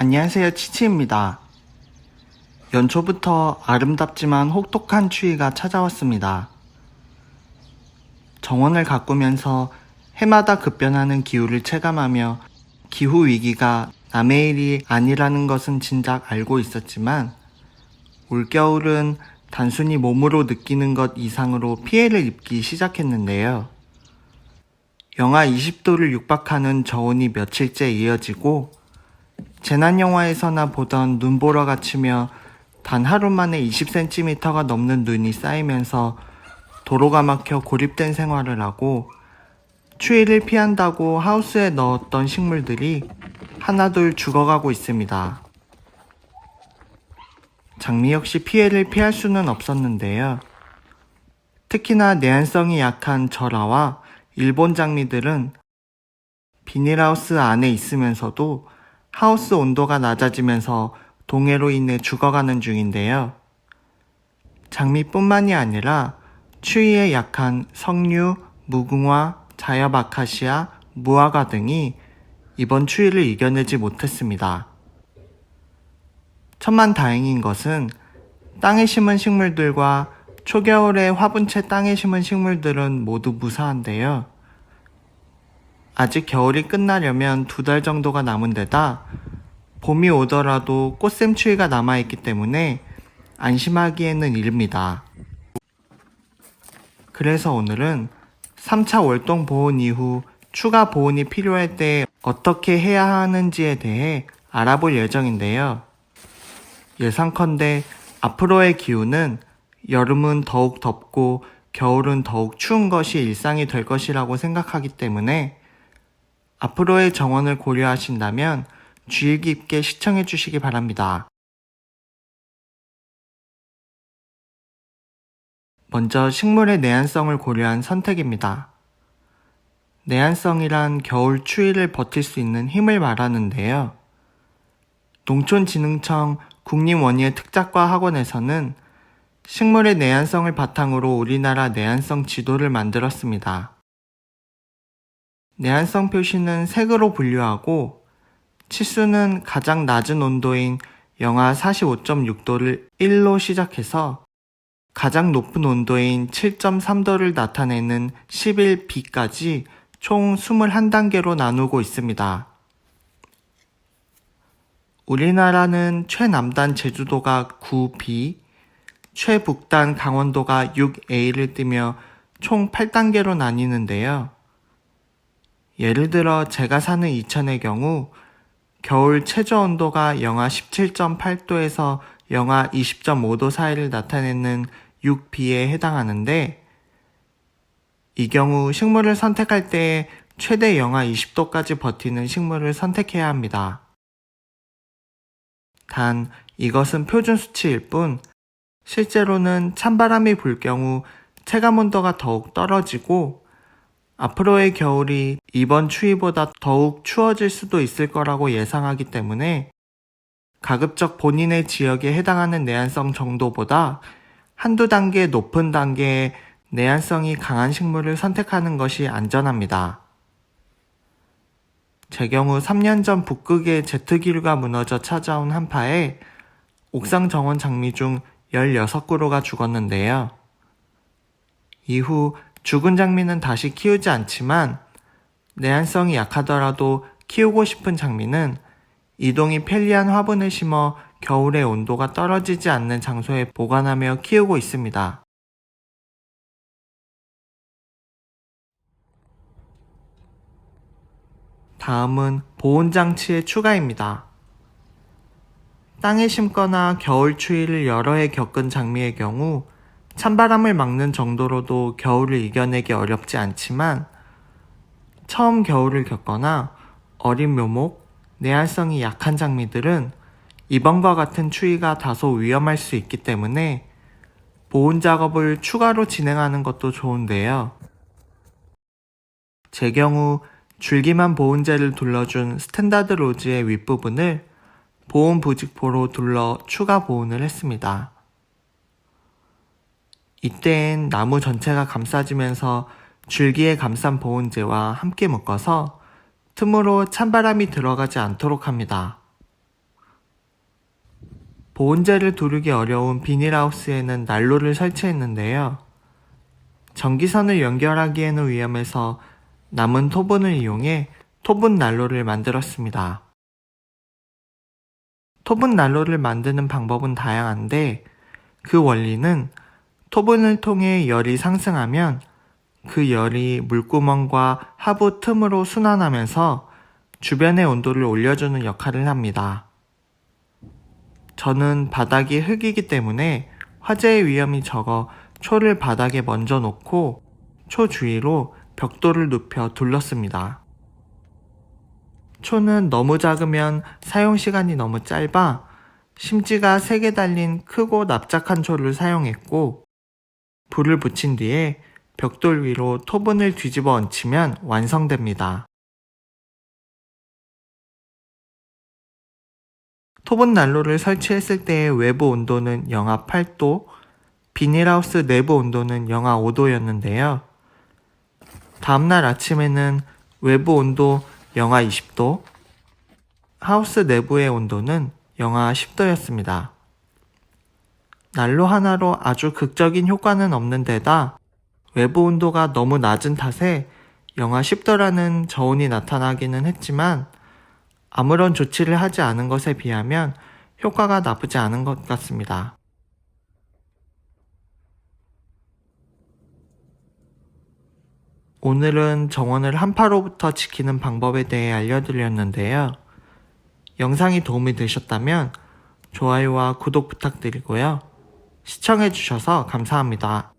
안녕하세요, 치치입니다. 연초부터 아름답지만 혹독한 추위가 찾아왔습니다. 정원을 가꾸면서 해마다 급변하는 기후를 체감하며 기후 위기가 남의 일이 아니라는 것은 진작 알고 있었지만 올겨울은 단순히 몸으로 느끼는 것 이상으로 피해를 입기 시작했는데요. 영하 20도를 육박하는 저온이 며칠째 이어지고 재난 영화에서나 보던 눈보라 갇히며 단 하루 만에 20cm가 넘는 눈이 쌓이면서 도로가 막혀 고립된 생활을 하고 추위를 피한다고 하우스에 넣었던 식물들이 하나둘 죽어가고 있습니다. 장미 역시 피해를 피할 수는 없었는데요. 특히나 내한성이 약한 절하와 일본 장미들은 비닐하우스 안에 있으면서도 하우스 온도가 낮아지면서 동해로 인해 죽어가는 중인데요. 장미뿐만이 아니라 추위에 약한 석류, 무궁화, 자엽 아카시아, 무화과 등이 이번 추위를 이겨내지 못했습니다. 천만 다행인 것은 땅에 심은 식물들과 초겨울에 화분채 땅에 심은 식물들은 모두 무사한데요. 아직 겨울이 끝나려면 두 달 정도가 남은 데다 봄이 오더라도 꽃샘추위가 남아있기 때문에 안심하기에는 이릅니다. 그래서 오늘은 3차 월동 보온 이후 추가 보온이 필요할 때 어떻게 해야 하는지에 대해 알아볼 예정인데요. 예상컨대 앞으로의 기후는 여름은 더욱 덥고 겨울은 더욱 추운 것이 일상이 될 것이라고 생각하기 때문에 앞으로의 정원을 고려하신다면 주의 깊게 시청해 주시기 바랍니다. 먼저 식물의 내한성을 고려한 선택입니다. 내한성이란 겨울 추위를 버틸 수 있는 힘을 말하는데요. 농촌진흥청 국립원예 특작과 학원에서는 식물의 내한성을 바탕으로 우리나라 내한성 지도를 만들었습니다. 내한성 표시는 색으로 분류하고 치수는 가장 낮은 온도인 영하 45.6도를 1로 시작해서 가장 높은 온도인 7.3도를 나타내는 11B까지 총 21단계로 나누고 있습니다. 우리나라는 최남단 제주도가 9B, 최북단 강원도가 6A를 띠며 총 8단계로 나뉘는데요. 예를 들어 제가 사는 이천의 경우 겨울 최저 온도가 영하 17.8도에서 영하 20.5도 사이를 나타내는 6B에 해당하는데 이 경우 식물을 선택할 때 최대 영하 20도까지 버티는 식물을 선택해야 합니다. 단 이것은 표준 수치일 뿐 실제로는 찬바람이 불 경우 체감 온도가 더욱 떨어지고 앞으로의 겨울이 이번 추위보다 더욱 추워질 수도 있을 거라고 예상하기 때문에 가급적 본인의 지역에 해당하는 내한성 정도보다 한두 단계 높은 단계의 내한성이 강한 식물을 선택하는 것이 안전합니다. 제 경우 3년 전 북극의 제트기류가 무너져 찾아온 한파에 옥상 정원 장미 중 16그루가 죽었는데요. 이후 죽은 장미는 다시 키우지 않지만 내한성이 약하더라도 키우고 싶은 장미는 이동이 편리한 화분을 심어 겨울에 온도가 떨어지지 않는 장소에 보관하며 키우고 있습니다. 다음은 보온장치의 추가입니다. 땅에 심거나 겨울 추위를 여러 해 겪은 장미의 경우 찬바람을 막는 정도로도 겨울을 이겨내기 어렵지 않지만 처음 겨울을 겪거나 어린 묘목, 내활성이 약한 장미들은 이번과 같은 추위가 다소 위험할 수 있기 때문에 보온 작업을 추가로 진행하는 것도 좋은데요. 제 경우 줄기만 보온재를 둘러준 스탠다드 로즈의 윗부분을 보온 부직포로 둘러 추가 보온을 했습니다. 이때엔 나무 전체가 감싸지면서 줄기에 감싼 보온재와 함께 묶어서 틈으로 찬바람이 들어가지 않도록 합니다. 보온재를 두르기 어려운 비닐하우스에는 난로를 설치했는데요. 전기선을 연결하기에는 위험해서 남은 토분을 이용해 토분 난로를 만들었습니다. 토분 난로를 만드는 방법은 다양한데 그 원리는 토분을 통해 열이 상승하면 그 열이 물구멍과 하부 틈으로 순환하면서 주변의 온도를 올려주는 역할을 합니다. 저는 바닥이 흙이기 때문에 화재의 위험이 적어 초를 바닥에 먼저 놓고 초 주위로 벽돌을 눕혀 둘렀습니다. 초는 너무 작으면 사용 시간이 너무 짧아 심지가 3개 달린 크고 납작한 초를 사용했고 불을 붙인 뒤에 벽돌 위로 토분을 뒤집어 얹히면 완성됩니다. 토분 난로를 설치했을 때의 외부 온도는 영하 8도, 비닐하우스 내부 온도는 영하 5도였는데요. 다음날 아침에는 외부 온도 영하 20도, 하우스 내부의 온도는 영하 10도였습니다. 난로 하나로 아주 극적인 효과는 없는 데다 외부 온도가 너무 낮은 탓에 영하 10도라는 저온이 나타나기는 했지만 아무런 조치를 하지 않은 것에 비하면 효과가 나쁘지 않은 것 같습니다. 오늘은 정원을 한파로부터 지키는 방법에 대해 알려드렸는데요. 영상이 도움이 되셨다면 좋아요와 구독 부탁드리고요. 시청해주셔서 감사합니다.